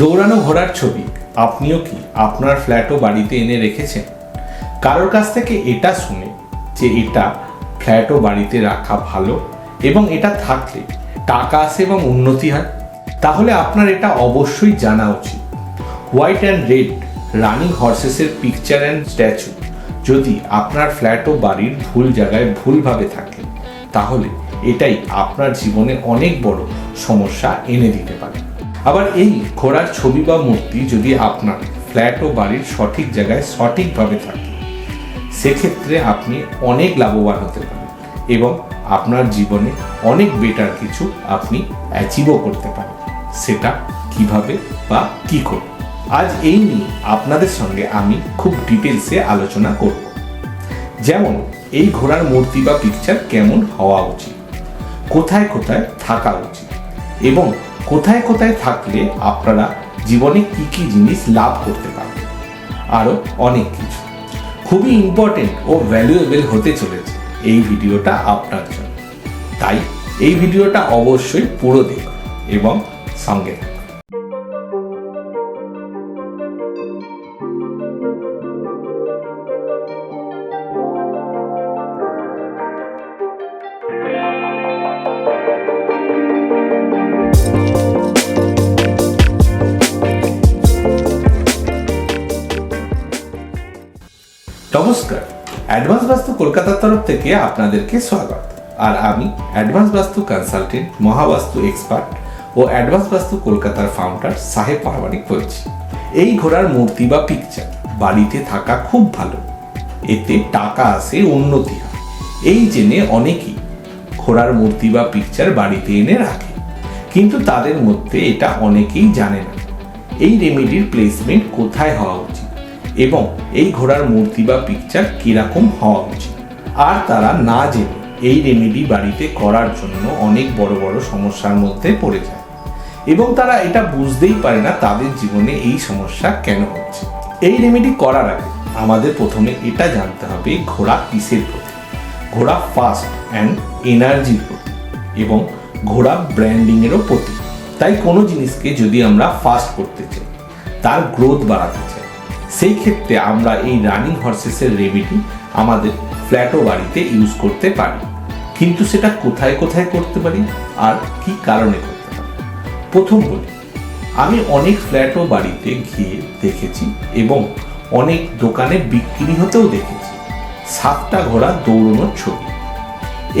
দৌড়ানো ঘোড়ার ছবি, আপনিও কি আপনার ফ্ল্যাট ও বাড়িতে এনে রেখেছেন? কারোর কাছ থেকে এটা শুনে যে এটা ফ্ল্যাট ও বাড়িতে রাখা ভালো এবং এটা থাকলে টাকা আসে এবং উন্নতি হয়, তাহলে আপনার এটা অবশ্যই জানা উচিত। হোয়াইট অ্যান্ড রেড রানিং হর্সেসের পিকচার অ্যান্ড স্ট্যাচু যদি আপনার ফ্ল্যাট ও বাড়ির ভুল জায়গায় ভুলভাবে থাকে, তাহলে এটাই আপনার জীবনে অনেক বড় সমস্যা এনে দিতে পারে। আবার এই ঘোড়ার ছবি বা মূর্তি যদি আপনার ফ্ল্যাট ও বাড়ির সঠিক জায়গায় সঠিকভাবে থাকে, সেক্ষেত্রে আপনি অনেক লাভবান হতে পারেন এবং আপনার জীবনে অনেক বেটার কিছু আপনি অ্যাচিভও করতে পারেন। সেটা কীভাবে বা কি করে? আজ এই নিয়ে আপনাদের সঙ্গে আমি খুব ডিটেলসে আলোচনা করব। যেমন, এই ঘোড়ার মূর্তি বা পিকচার কেমন হওয়া উচিত? কোথায় কোথায় থাকা উচিত? এবং কোথায় কোথায় থাকলে আপনারা জীবনে কি কি জিনিস লাভ করতে পারবেন? আরও অনেক কিছু। খুবই ইম্পর্টেন্ট ও ভ্যালুয়েবল হতে চলেছে এই ভিডিওটা আপনার জন্য। তাই এই ভিডিওটা অবশ্যই পুরো দেখুন এবং সঙ্গে নমস্কার। অ্যাডভান্স বাস্তু কলকাতার তরফ থেকে আপনাদেরকে স্বাগত। আর আমি advance vastu consultant Mahavastu expert ও অ্যাডভান্স বাস্তু কলকাতার ফাউন্ডার সাহেব পারমানিক বলছি। এই ঘোড়ার মূর্তি বা পিকচার বাড়িতে থাকা খুব ভালো। এতে টাকা আসে উন্নতি হয়। এই জেনে অনেকেই ঘোড়ার মূর্তি বা পিকচার বাড়িতে এনে রাখে। কিন্তু তাদের মধ্যে এটা অনেকেই জানে না। এই রেমেডির প্লেসমেন্ট কোথায় হওয়া এবং এই ঘোড়ার মূর্তি বা পিকচার কীরকম হওয়া উচিত? আর তারা না জেনে এই রেমেডি বাড়িতে করার জন্য অনেক বড় বড় সমস্যার মধ্যে পড়ে যায়। এবং তারা এটা বুঝতেই পারে না তাদের জীবনে এই সমস্যা কেন হচ্ছে। এই রেমেডি করার আগে আমাদের প্রথমে এটা জানতে হবে ঘোড়া কিসের প্রতি? ঘোড়া ফাস্ট অ্যান্ড এনার্জির প্রতি এবং ঘোড়া ব্র্যান্ডিংয়েরও প্রতি। তাই কোনো জিনিসকে যদি আমরা ফাস্ট করতে চাই, তার গ্রোথ বাড়াতে চাই সেই ক্ষেত্রে আমরা এই রানিং হর্সেসের রেমেডি আমাদের ফ্ল্যাটও বাড়িতে ইউজ করতে পারি। কিন্তু সেটা কোথায় কোথায় করতে পারি আর কি কারণে করতে পারি? প্রথম বলি, আমি অনেক ফ্ল্যাটও বাড়িতে গিয়ে দেখেছি এবং অনেক দোকানে বিক্রি হতেও দেখেছি। সাতটা ঘোড়া দৌড়ানোর ছবি।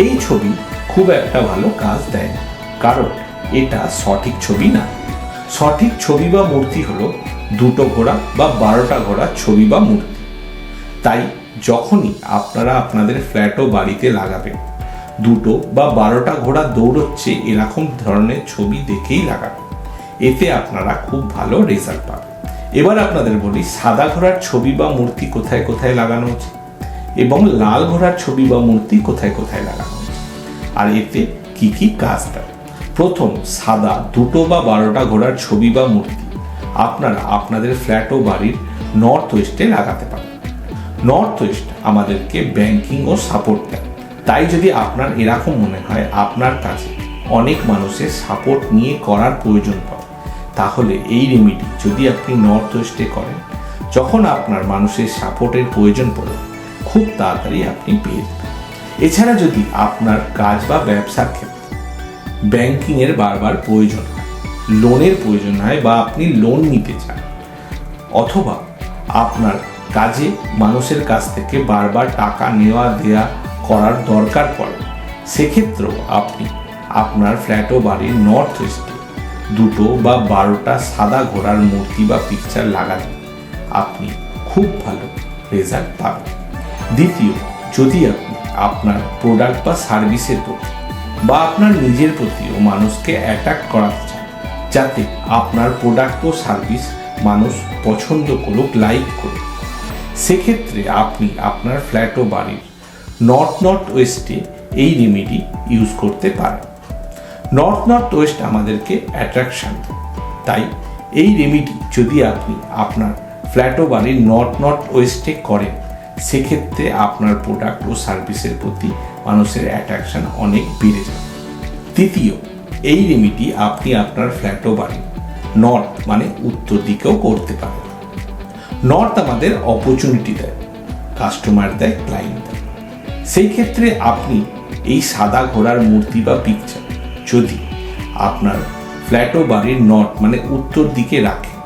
এই ছবি খুব একটা ভালো কাজ দেয় না কারণ এটা সঠিক ছবি না। সঠিক ছবি বা মূর্তি হলো দুটো ঘোড়া বা বারোটা ঘোড়া ছবি বা মূর্তি। তাই যখনই আপনারা আপনাদের ফ্ল্যাট ও বাড়িতে লাগাবেন, দুটো বা বারোটা ঘোড়া দৌড়চ্ছে এরকম ধরনের ছবি দেখেই লাগাবেন। এতে আপনারা খুব ভালো রেজাল্ট পাবেন। এবার আপনাদের বলি, সাদা ঘোড়ার ছবি বা মূর্তি কোথায় কোথায় লাগানো উচিত এবং লাল ঘোড়ার ছবি বা মূর্তি কোথায় কোথায় লাগানো উচিত আর এতে কি কি কাজ দেয় প্রথম সাদা দুটো বা বারোটা ঘোড়ার ছবি বা মূর্তি আপনারা আপনাদের ফ্ল্যাট ও বাড়ির নর্থ ওয়েস্টে লাগাতে পারেন। নর্থ ওয়েস্ট আমাদেরকে ব্যাংকিং ও সাপোর্ট দেয়। তাই যদি আপনার এরকম মনে হয় আপনার কাছে অনেক মানুষের সাপোর্ট নিয়ে করার প্রয়োজন পড়ে, তাহলে এই রেমিডি যদি আপনি নর্থ ওয়েস্টে করেন, যখন আপনার মানুষের সাপোর্টের প্রয়োজন পড়ে, খুব তাড়াতাড়ি আপনি পেয়ে যাবেন। এছাড়া যদি আপনার কাজ বা ব্যবসার ক্ষেত্রে ব্যাংকিংয়ের বারবার প্রয়োজন হয়। লোনের প্রয়োজন হয় বা আপনি লোন নিতে চান। অথবা আপনার কাজে মানুষের কাছ থেকে বারবার টাকা নেওয়া দেয়া করার দরকার পড়ে। সেক্ষেত্রেও আপনি আপনার ফ্ল্যাট ও বাড়ির নর্থ ওয়েস্টে দুটো বা বারোটা সাদা ঘোড়ার মূর্তি বা পিকচার লাগালে আপনি খুব ভালো রেজাল্ট পাবেন। দ্বিতীয় যদি আপনি আপনার প্রোডাক্ট বা সার্ভিসের প্রতি বা আপনার নিজের প্রতিও মানুষকে অ্যাটাক করাতে চান, যাতে আপনার প্রোডাক্ট ও সার্ভিস মানুষ পছন্দ করুক লাইক করুক। সেক্ষেত্রে আপনি আপনার ফ্ল্যাট ও বাড়ির নর্থ নর্থ ওয়েস্টে এই রেমেডি ইউজ করতে পারেন। নর্থ নর্থ ওয়েস্ট আমাদেরকে অ্যাট্রাকশন তাই এই রেমেডি যদি আপনি আপনার ফ্ল্যাট ও বাড়ির নর্থ নর্থ ওয়েস্টে করেন, সেক্ষেত্রে আপনার প্রোডাক্ট ও সার্ভিসের প্রতি মানুষের অ্যাট্রাকশন অনেক বেড়ে যাবে তৃতীয়, এই রেমেডি আপনি আপনার ফ্ল্যাটও বাড়ি। নর্থ মানে উত্তর দিকেও করতে পারেন। নর্থ আমাদের অপরচুনিটি দেয় কাস্টমার দেয় ক্লায়েন্ট দেয়। সেই ক্ষেত্রে আপনি এই সাদা ঘোড়ার মূর্তি বা পিকচার যদি আপনার ফ্ল্যাট ও বাড়ির নর্থ মানে উত্তর দিকে রাখেন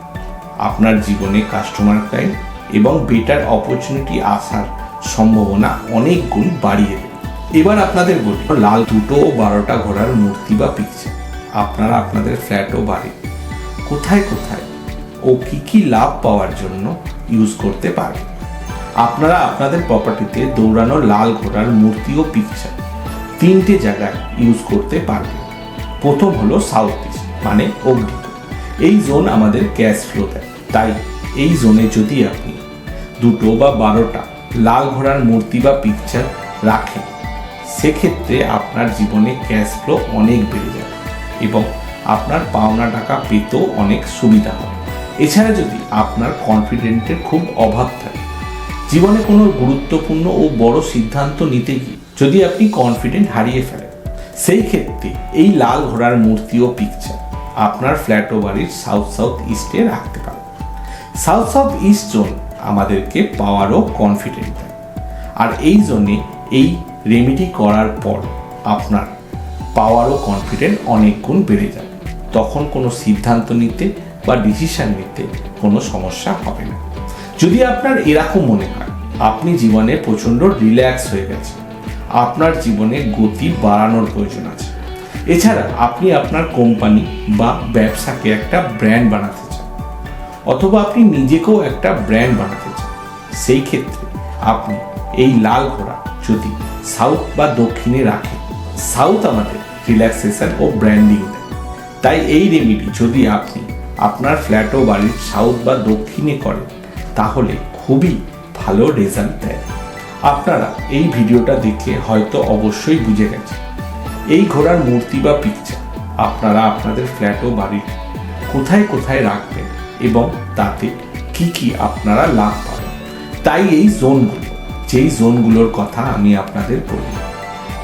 আপনার জীবনে কাস্টমার ক্লায়েন্ট এবং বেটার অপরচুনিটি আসার সম্ভাবনা অনেক গুণ বাড়িয়ে দেবে এবার আপনাদের বলি, লাল দুটো বারোটা ঘোড়ার মূর্তি বা পিকচার। আপনারা আপনাদের ফ্ল্যাট ও বাড়ি। কোথায় কোথায়? ও কি কি লাভ পাওয়ার জন্য ইউজ করতে পারে? আপনারা আপনাদের প্রপার্টিতে দৌড়ানো লাল ঘোড়ার মূর্তি ও পিকচার তিনটে জায়গায় ইউজ করতে পারবেন। প্রথম হলো সাউথ ইস্ট মানে অগ্নি। এই জোন আমাদের ক্যাশ ফ্লো দেয়। তাই এই জোনে যদি আপনি দুটো বা বারোটা লাল ঘোড়ার মূর্তি বা পিকচার রাখেন সেক্ষেত্রে আপনার জীবনে ক্যাশ ফ্লো অনেক বেড়ে যাবে এবং আপনার পাওনা টাকা পেতেও অনেক সুবিধা হবে। এছাড়া যদি আপনার কনফিডেন্টের খুব অভাব থাকে, জীবনে কোনো গুরুত্বপূর্ণ ও বড় সিদ্ধান্ত নিতে গিয়ে যদি আপনি কনফিডেন্ট হারিয়ে ফেলেন, সেই ক্ষেত্রে এই লাল ঘোড়ার মূর্তি ও পিকচার আপনার ফ্ল্যাট ও বাড়ির সাউথ সাউথ ইস্টে রাখতে পারেন। সাউথ সাউথ ইস্ট জোন আমাদেরকে পাওয়ারও কনফিডেন্ট দেয়। আর এই জোনে এই রেমেডি করার পর আপনার পাওয়ার ও কনফিডেন্ট অনেক গুণ বেড়ে যাবে তখন কোনো সিদ্ধান্ত নিতে বা ডিসিশন নিতে কোনো সমস্যা হবে না। যদি আপনার এরকম মনে হয়, আপনি জীবনে প্রচণ্ড রিল্যাক্স হয়ে গেছে আপনার জীবনে গতি বাড়ানোর প্রয়োজন আছে। এছাড়া আপনি আপনার কোম্পানি বা ব্যবসাকে একটা ব্র্যান্ড বানাতে চান, অথবা আপনি নিজেকেও একটা ব্র্যান্ড বানাতে চান। সেই ক্ষেত্রে আপনি এই লাল ঘোড়া যদি সাউথ বা দক্ষিণে রাখেন সাউথ আমাদের রিল্যাক্সেশন ও ব্র্যান্ডিং তাই এই রেমিডি যদি আপনি আপনার ফ্ল্যাট ও বাড়ির সাউথ বা দক্ষিণে করেন, তাহলে খুবই ভালো রেজাল্ট দেয়। আপনারা এই ভিডিওটা দেখে হয়তো অবশ্যই বুঝে গেছেন। এই ঘোড়ার মূর্তি বা পিকচার আপনারা আপনাদের ফ্ল্যাট ও বাড়ির কোথায় কোথায় রাখবেন এবং তাতে কি কি আপনারা লাভ পাবেন। তাই এই জোনগুলো যেই জোনগুলোর কথা আমি আপনাদের বলি,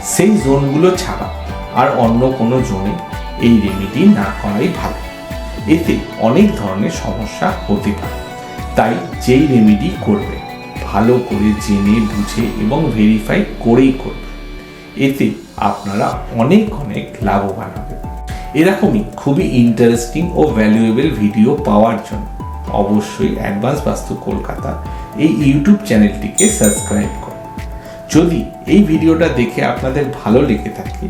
সেই জোনগুলো ছাড়া আর অন্য কোনো জোনে এই রেমেডি না করাই ভালো। এতে অনেক ধরনের সমস্যা হতে পারে। তাই যেই রেমিডি করবে, ভালো করে জেনে, বুঝে এবং ভেরিফাই করেই করবে। এতে আপনারা অনেক অনেক লাভবান হবেন। এরকমই খুবই ইন্টারেস্টিং ও ভ্যালুয়েবল ভিডিও পাওয়ার জন্য অবশ্যই অ্যাডভান্স বাস্তু কলকাতা এই ইউটিউব চ্যানেলটিকে সাবস্ক্রাইব করুন। যদি এই ভিডিওটা দেখে আপনাদের ভালো লেগে থাকে,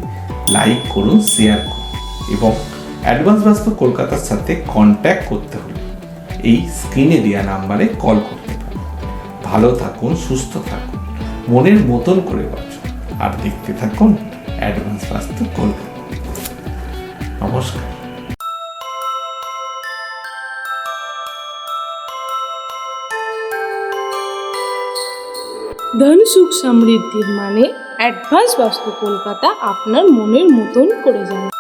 লাইক করুন, শেয়ার করুন এবং অ্যাডভান্স বাস্তু কলকাতার সাথে কন্ট্যাক্ট করতে হলে এই স্ক্রিনে দেওয়া নাম্বারে কল করতে পারেন। ভালো থাকুন, সুস্থ থাকুন, মনের মতন করে বাঁচুন। আর দেখতে থাকুন অ্যাডভান্স বাস্তু কলকাতা। নমস্কার। ধন সুখ সমৃদ্ধির মানে অ্যাডভান্স বাস্তু কলকাতা আপনার মনের মতন করে যাবে।